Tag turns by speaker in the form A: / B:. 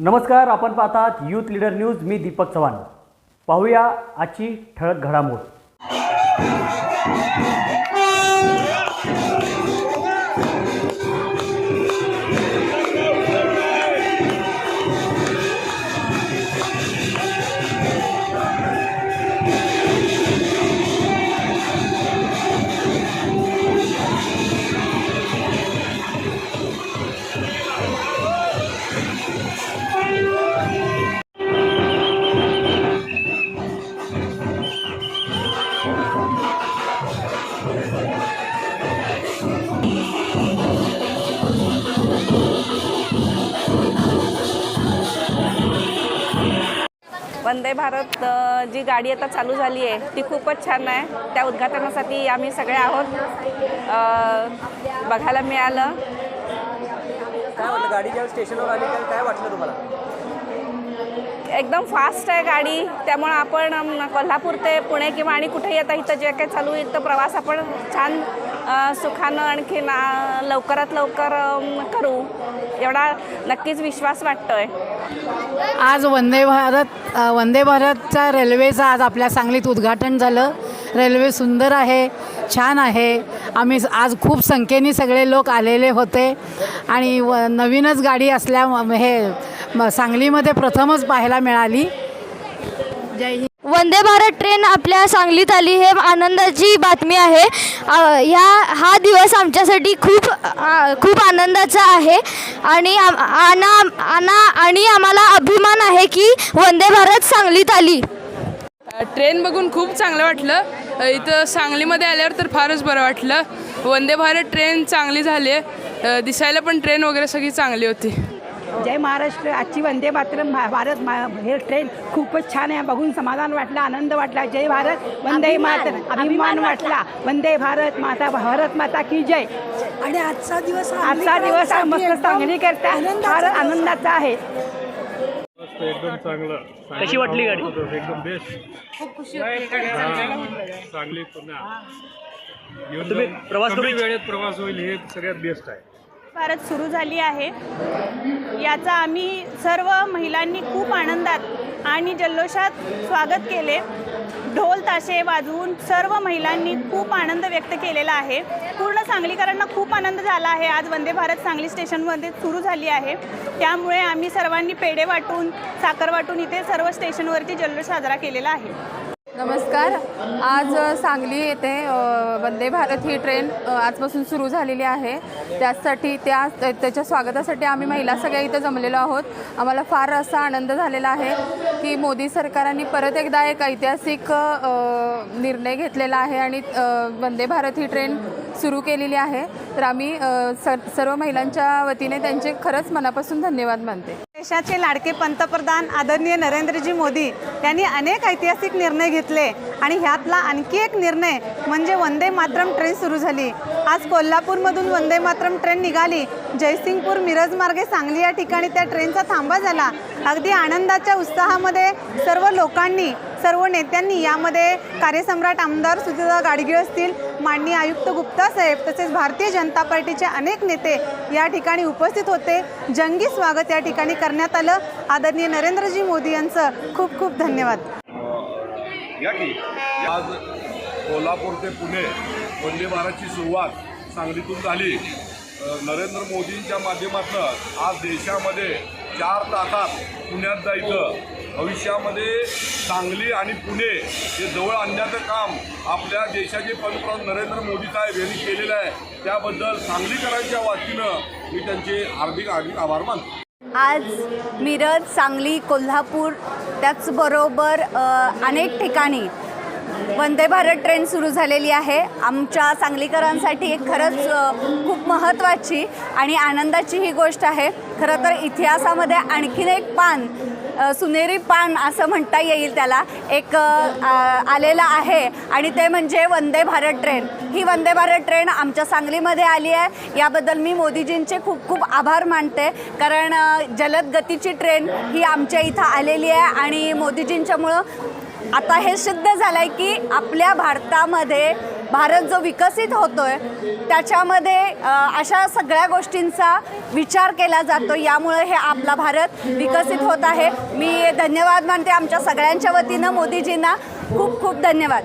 A: नमस्कार आपण पाहतात यूथ लीडर न्यूज मी दीपक चव्हाण. पाहूया आजची ठळक घडामोड.
B: वंदे भारत जी गाडी आता चालू झाली आहे ती खूपच छान आहे. त्या उद्घाटनासाठी आम्ही सगळे आहोत. बघायला मिळालं.
C: काय वाटलं गाडी ज्यावेळेस स्टेशनवर आली त्यावेळी काय वाटलं तुम्हाला?
B: एकदम फास्ट आहे गाडी. त्यामुळं आपण कोल्हापूर ते पुणे किंवा आणि कुठेही आता इथं जे काही चालू तर प्रवास आपण छान सुखानं आणखीन अ, लवकरात लवकर करू. एवढा नक्कीच विश्वास वाटतोय.
D: आज वंदे भारत वंदे भारतच्या रेल्वेचं आज आपल्या सांगलीत उद्घाटन झालं. रेल्वे सुंदर आहे छान आहे. आम्ही आज खूप संख्येने सगळे लोक आलेले होते. आणि व नवीनच गाडी असल्या हे म- सांगलीमध्ये प्रथमच पाहायला मिळाली. जय हिंद.
E: वंदे भारत ट्रेन आपल्या सांगलीत आली. हे आनंदाची बातमी आहे. ह्या हा दिवस आमच्यासाठी खूप खूप आनंदाचा आहे. आणि आम- आना आना आणि आम्हाला अभिमान आहे की वंदे भारत सांगलीत आली.
F: ट्रेन बघून खूप चांगलं वाटलं. इथं सांगलीमध्ये आल्यावर तर फारच बरं वाटलं. वंदे भारत ट्रेन चांगली झाली आहे. दिसायला पण ट्रेन वगैरे सगळी चांगली होती.
G: जय महाराष्ट्र आजची वंदे मातरम भारत मा- हे ट्रेन खूपच छान आहे. बघून समाधान वाटला आनंद वाटला. जय भारत वंदे मातरम. अभिमान वाटला. वंदे भारत माता भारत माता की जय.
H: आणि आजचा दिवस
G: आजचा दिवस मस्त चांगली करता फार आनंदाचा आहे.
I: एकदम चांगलं.
A: कशी वाटली गाडी?
I: एकदम बेस्ट चांगली पुन्हा.
A: तुम्ही प्रवास
I: वेळेत प्रवास होईल हे सगळ्यात बेस्ट आहे.
J: भारत सुरू झाली आहे. याचा आम्ही सर्व महिलांनी खूप आनंदात आणि जल्लोषात स्वागत केले. ढोल ताशे वाजवून सर्व महिलांनी खूप आनंद व्यक्त केलेला आहे. पूर्ण सांगलीकरांना खूप आनंद झाला आहे. आज वंदे भारत सांगली स्टेशनमध्ये सुरू झाली आहे. त्यामुळे आम्ही सर्वांनी पेढे वाटून साखर वाटून इथे सर्व स्टेशनवरती जल्लोष साजरा केलेला आहे.
F: नमस्कार. आज सांगली येथे वंदे भारत ही ट्रेन आजपासून सुरू झालेली आहे. त्यासाठी त्या त्याच्या स्वागतासाठी आम्ही महिला सगळ्या इथं जमलेलो आहोत. आम्हाला फार असा आनंद झालेला आहे की मोदी सरकारांनी परत एकदा एक ऐतिहासिक निर्णय घेतलेला आहे आणि वंदे भारत ही ट्रेन सुरू केलेली आहे. तर आम्ही सर्व महिलांच्या वतीने त्यांचे खरंच मनापासून धन्यवाद मानते.
J: देशाचे लाडके पंतप्रधान आदरणीय नरेंद्रजी मोदी यांनी अनेक ऐतिहासिक निर्णय घेतले आणि ह्यातला आणखी एक निर्णय म्हणजे वंदे मातरम ट्रेन सुरू झाली. आज कोल्हापूरमधून वंदे मातरम ट्रेन निघाली. जयसिंगपूर मिरज मार्गे सांगली या ठिकाणी त्या ट्रेनचा थांबा झाला. अगदी आनंदाच्या उत्साहामध्ये सर्व लोकांनी सर्व नेत्यांनी यामध्ये कार्यसम्राट आमदार सुजिता गाडगीळ असतील माननीय आयुक्त गुप्ता साहेब तसेच भारतीय जनता पार्टीचे अनेक नेते या ठिकाणी उपस्थित होते. जंगी स्वागत या ठिकाणी करण्यात आलं. आदरणीय नरेंद्रजी मोदी यांचं खूप खूप धन्यवाद.
I: या आज कोल्हापूर ते पुणे वंदे भारतची सुरुवात सांगलीतून झाली. नरेंद्र मोदींच्या माध्यमातून आज देशामध्ये चार तासात पुण्यात जायचं. भविष्यामध्ये सांगली आणि पुणे हे जवळ आणण्याचं काम आपल्या देशाचे पंतप्रधान नरेंद्र मोदी साहेब यांनी केलेलं आहे. त्याबद्दल सांगलीकरांच्या वतीनं मी त्यांचे हार्दिक हार्दिक आभार मानतो.
H: आज मिरज सांगली कोल्हापूर त्याचबरोबर अनेक ठिकाणी वंदे भारत ट्रेन सुरू झालेली आहे. आमच्या सांगलीकरांसाठी एक खरंच खूप महत्त्वाची आणि आनंदाची ही गोष्ट आहे. खरं तर इतिहासामध्ये आणखीन एक पान सुनेरी पान असं म्हणता येईल त्याला. एक आलेलं आहे. आणि ते म्हणजे वंदे भारत ट्रेन. ही वंदे भारत ट्रेन आमच्या सांगलीमध्ये आली आहे. याबद्दल मी मोदीजींचे खूप खूप आभार मानते. कारण जलद गतीची ट्रेन ही आमच्या इथं आलेली आहे. आणि मोदीजींच्यामुळं आता हे सिद्ध झालं आहे की आपल्या भारतामध्ये भारत जो विकसित होतोय त्याच्यामध्ये अशा सगळ्या गोष्टींचा विचार केला जातो. यामुळे हे आपला भारत विकसित होत आहे. मी धन्यवाद मानते आमच्या सगळ्यांच्या वतीनं. मोदीजींना खूप खूप धन्यवाद.